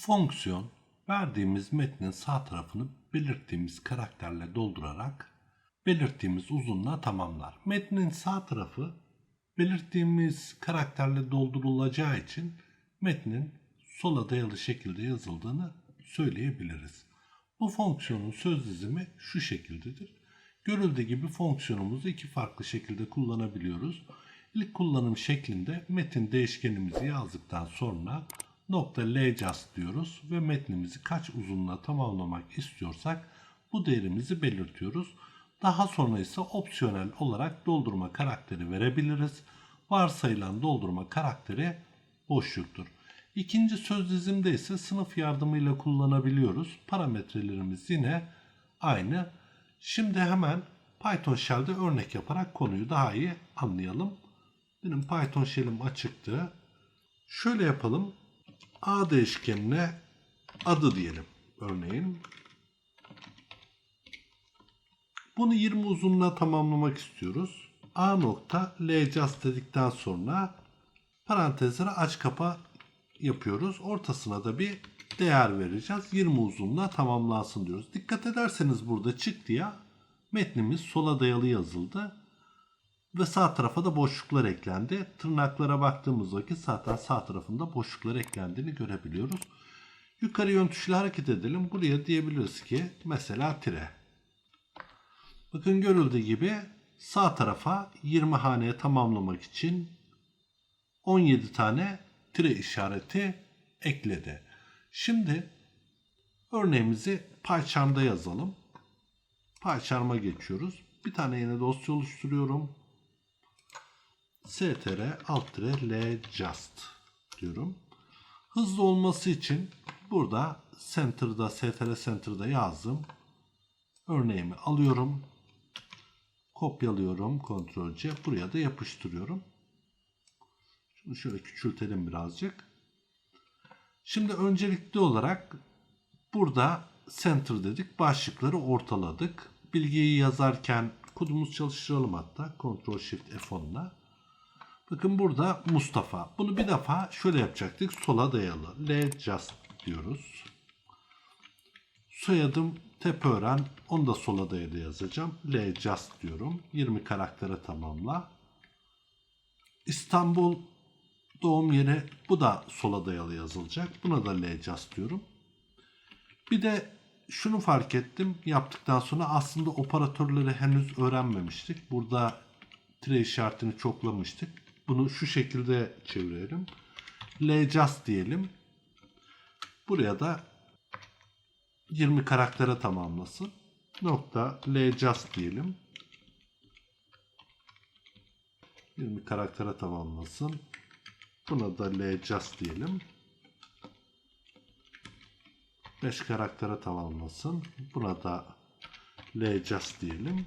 Fonksiyon verdiğimiz metnin sağ tarafını belirttiğimiz karakterle doldurarak belirttiğimiz uzunluğa tamamlar. Metnin sağ tarafı belirttiğimiz karakterle doldurulacağı için metnin sola dayalı şekilde yazıldığını söyleyebiliriz. Bu fonksiyonun söz dizimi şu şekildedir. Görüldüğü gibi fonksiyonumuzu iki farklı şekilde kullanabiliyoruz. İlk kullanım şeklinde metin değişkenimizi yazdıktan sonra nokta ljust diyoruz ve metnimizi kaç uzunluğa tamamlamak istiyorsak bu değerimizi belirtiyoruz. Daha sonra ise opsiyonel olarak doldurma karakteri verebiliriz. Varsayılan doldurma karakteri boşluktur. İkinci söz dizimde ise sınıf yardımıyla kullanabiliyoruz. Parametrelerimiz yine aynı. Şimdi hemen Python Shell'de örnek yaparak konuyu daha iyi anlayalım. Benim Python Shell'im açıktı. Şöyle yapalım. A değişkenine adı diyelim örneğin. Bunu 20 uzunluğa tamamlamak istiyoruz. A nokta ljust dedikten sonra parantezlere aç kapa yapıyoruz. Ortasına da bir değer vereceğiz. 20 uzunluğa tamamlansın diyoruz. Dikkat ederseniz burada çıktıya metnimiz sola dayalı yazıldı. Ve sağ tarafa da boşluklar eklendi. Tırnaklara baktığımız vakit zaten sağ tarafında boşluklar eklendiğini görebiliyoruz. Yukarı yön tuşuyla hareket edelim. Buraya diyebiliriz ki mesela tire. Bakın görüldüğü gibi sağ tarafa 20 haneye tamamlamak için 17 tane tire işareti ekledi. Şimdi örneğimizi PyCharm'da yazalım. PyCharm'a geçiyoruz. Bir tane yeni dosya oluşturuyorum. Str alt ljust diyorum. Hızlı olması için burada center'da str center'da yazdım. Örneğimi alıyorum. Kopyalıyorum. Ctrl C. Buraya da yapıştırıyorum. Şunu şöyle küçültelim birazcık. Şimdi öncelikli olarak burada center dedik. Başlıkları ortaladık. Bilgiyi yazarken kodumuz çalıştıralım hatta. Ctrl Shift F10'la. Bakın burada Mustafa. Bunu bir defa şöyle yapacaktık. Sola dayalı. L just diyoruz. Soyadım Tepeören. Onu da sola dayalı yazacağım. L just diyorum. 20 karaktere tamamla. İstanbul doğum yeri. Bu da sola dayalı yazılacak. Buna da L just diyorum. Bir de şunu fark ettim yaptıktan sonra aslında operatörleri henüz öğrenmemiştik. Burada tire işaretini çoklamıştık. Bunu şu şekilde çevirelim. Ljust diyelim. Buraya da 20 karaktere tamamlasın. Nokta Ljust diyelim. 20 karaktere tamamlasın. Buna da Ljust diyelim. 5 karaktere tamamlasın. Buna da Ljust diyelim.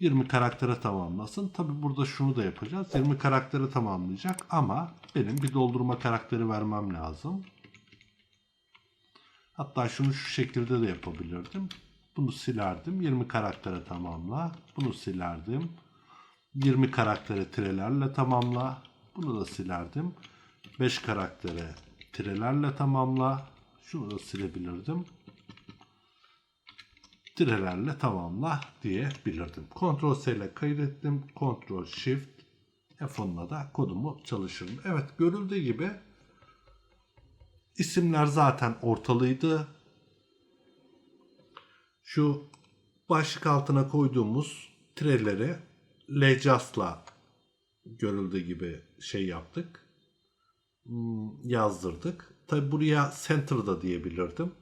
20 karaktere tamamlasın. Tabi burada şunu da yapacağız. 20 karaktere tamamlayacak ama benim bir doldurma karakteri vermem lazım. Hatta şunu şu şekilde de yapabilirdim. Bunu silerdim. 20 karaktere tamamla. Bunu silerdim. 20 karaktere tirelerle tamamla. Bunu da silerdim. 5 karaktere tirelerle tamamla. Şunu da silebilirdim. Tirelerle tamamla diyebilirdim. Ctrl S ile kaydettim. Ctrl Shift F10'la da kodumu çalışırım. Evet görüldüğü gibi isimler zaten ortalıydı. Şu başlık altına koyduğumuz tireleri Ljust'la görüldüğü gibi şey yaptık. Hmm, yazdırdık. Tabi buraya center da diyebilirdim.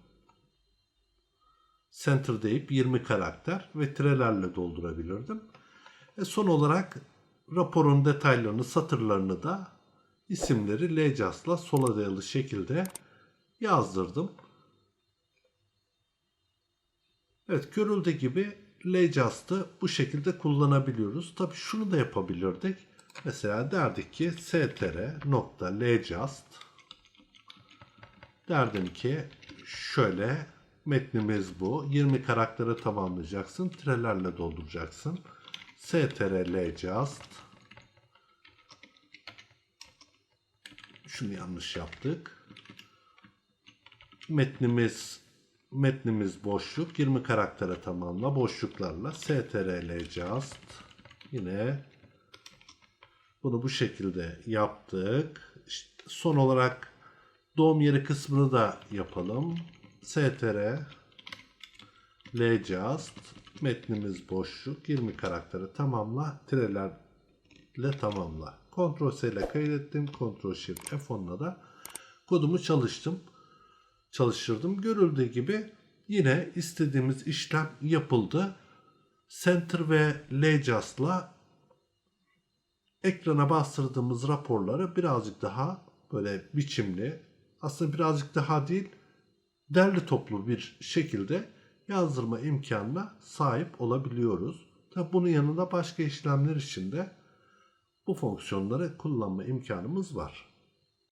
Center deyip 20 karakter ve tirelerle doldurabilirdim. E son olarak raporun detaylarını, satırlarını da isimleri Ljust'la sola dayalı şekilde yazdırdım. Evet görüldüğü gibi Ljust'ı bu şekilde kullanabiliyoruz. Tabi şunu da yapabilirdik. Mesela derdik ki str.ljust derdim ki şöyle metnimiz bu. 20 karaktere tamamlayacaksın. Tirelerle dolduracaksın. strljust şunu yanlış yaptık. Metnimiz metnimiz boşluk 20 karaktere tamamla boşluklarla strl just yine bunu bu şekilde yaptık. İşte son olarak doğum yeri kısmını da yapalım. Str just metnimiz boşluk 20 karakteri tamamla tirelerle tamamla. Ctrl C ile kaydettim. Ctrl Shift F10'la da kodumu çalıştım. Çalıştırdım. Görüldüğü gibi yine istediğimiz işlem yapıldı. Center ve Ljust'la ekrana bastırdığımız raporları birazcık daha böyle biçimli aslında birazcık daha değil derli toplu bir şekilde yazdırma imkanına sahip olabiliyoruz. Tabi bunun yanında başka işlemler için de bu fonksiyonları kullanma imkanımız var.